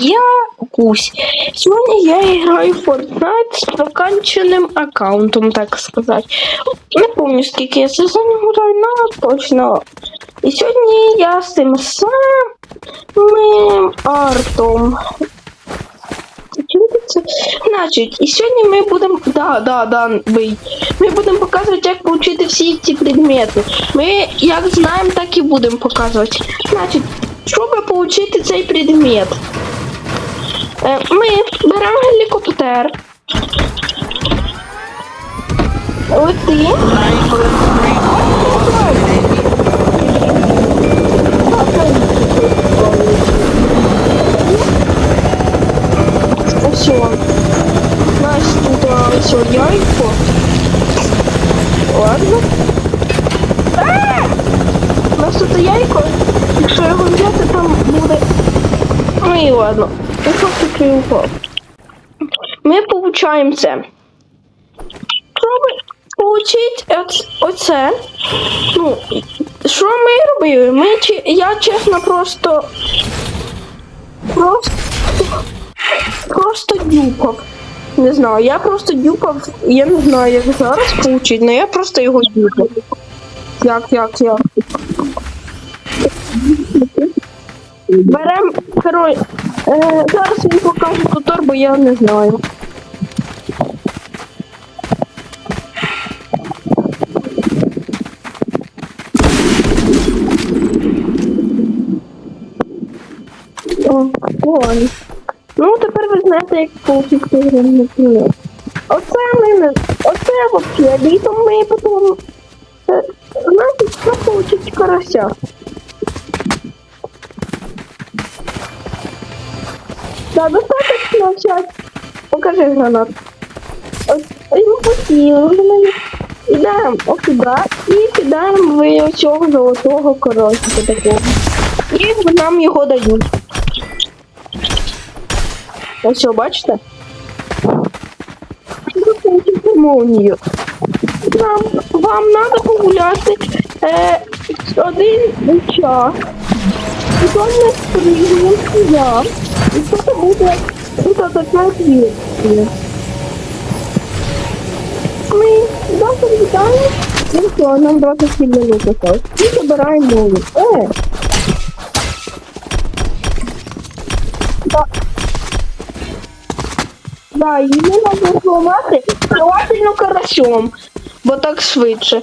Я Кусь. Сьогодні я граю в Fortnite з проканченим аккаунтом, так сказати. Не пам'ятаю, скільки я сезонів граю, але точно. І сьогодні я з тим самим артом. Значить, і сьогодні ми будемо. Да, да, да, бий. Ми будемо показувати, як отримати всі ці предмети. Ми як знаємо, так і будемо показувати. Значить, щоб отримати цей предмет. Е, Ми беремо гелікоптер. Лети. Он. У нас тут ось яйко. Ладно. А! У нас тут яйко. Якщо його взяти, там буде. Ну і ладно. Ми получаємо це. Щоб отримати оце. Ну, що ми робили? Ми, я чесно просто. Просто. Просто дюпав. Не знаю, я просто дюпав, я не знаю, як зараз получить, але я просто його дюпав. Як, як, як. Берем, король. Е, зараз він покаже ту торбу, я не знаю. О. Ну, тепер ви знаєте, як получити гривні кіно. Оце ми не... Оце вообще літом ми потім... Е, Знаєте, що получить карася? Да, достаточно взять. Покажи гранат. Йому хотіли, вже мені. Сюди і кидаємо в цього золотого коротика такого. І нам його дають. Ось, бачите? Нам, вам треба погуляти е, один час. Потім ми сприймемо сюди. І тут буде тут така ответственность. Ми завтра вітаємо. Ну що, нам 27 минут осталось. І забираємо мову. Е! Да. Да, її можна зламати желательно карасем, бо так швидше.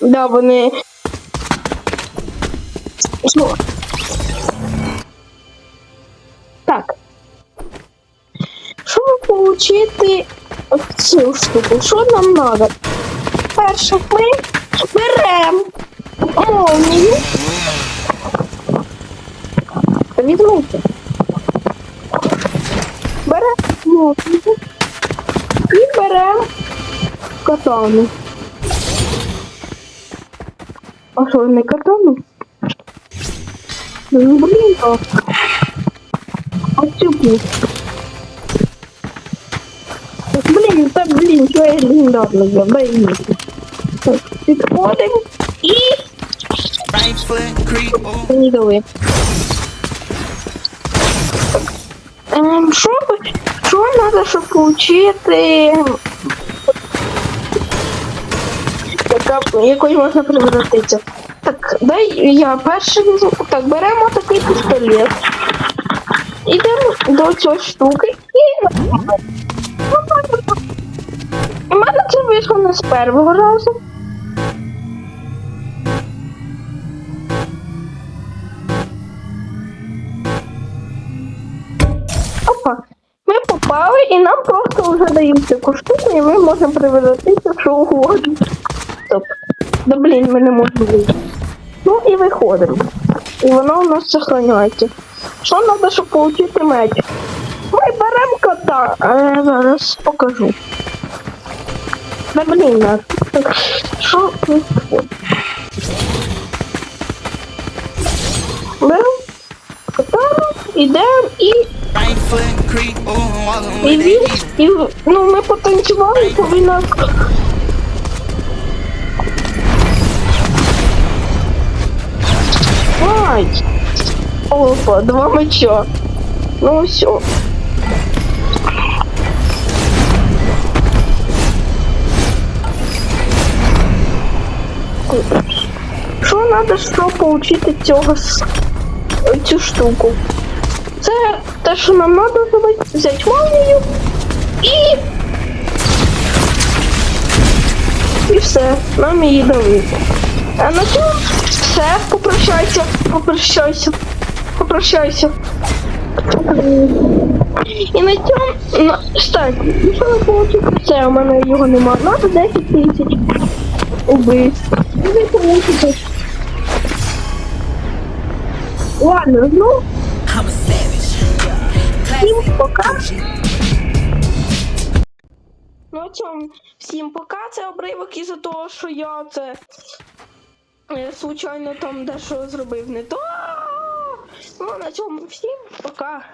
Да, вони. Ну. Отримати цю штуку, що нам треба? Перше, ми беремо молнію. Візьмуйте. Беремо молнію. І беремо катану. А що, не катану? Ну, блін, то. Оцюпну. Блін, та блін, що я я боюсь. Підходимо і Right foot creep, ooh. не дали. Ем, що, що треба, щоб получити яка, якось можна превратитися? Так, дай я перший візьму. Так, беремо такий пістолет. Ідемо до цієї штуки і. Вийшло не з першого разу. Опа. Ми попали і нам просто вже дають таку штуку, і ми можемо превратитися що угодно. Стоп. Да блін, ми не можемо вийти. Ну і виходимо. І воно у нас сохраняється. Що треба, щоб отримати меч? Ми беремо кота. А я зараз покажу. Нас. Так, Що происходит? Беремо кота, ідемо і І він, і, ну, ми потанцювали, повинна. Ай! Опа, два меча. Ну все. Треба, щоб отримати цього цю штуку? Це те, що нам треба зробити, взяти молнію і. І все, нам її дали. А на цьому все, попрощайся, попрощайся, попрощайся. І на цьому, на, ну що не получиться? Все, у мене його нема. Надо 10 тисяч убивств. Ладно, ну, всім пока. Ну, цьому всім пока. Це обривок із-за того, що я це е, случайно там дещо зробив не то. Ну, на цьому всім пока.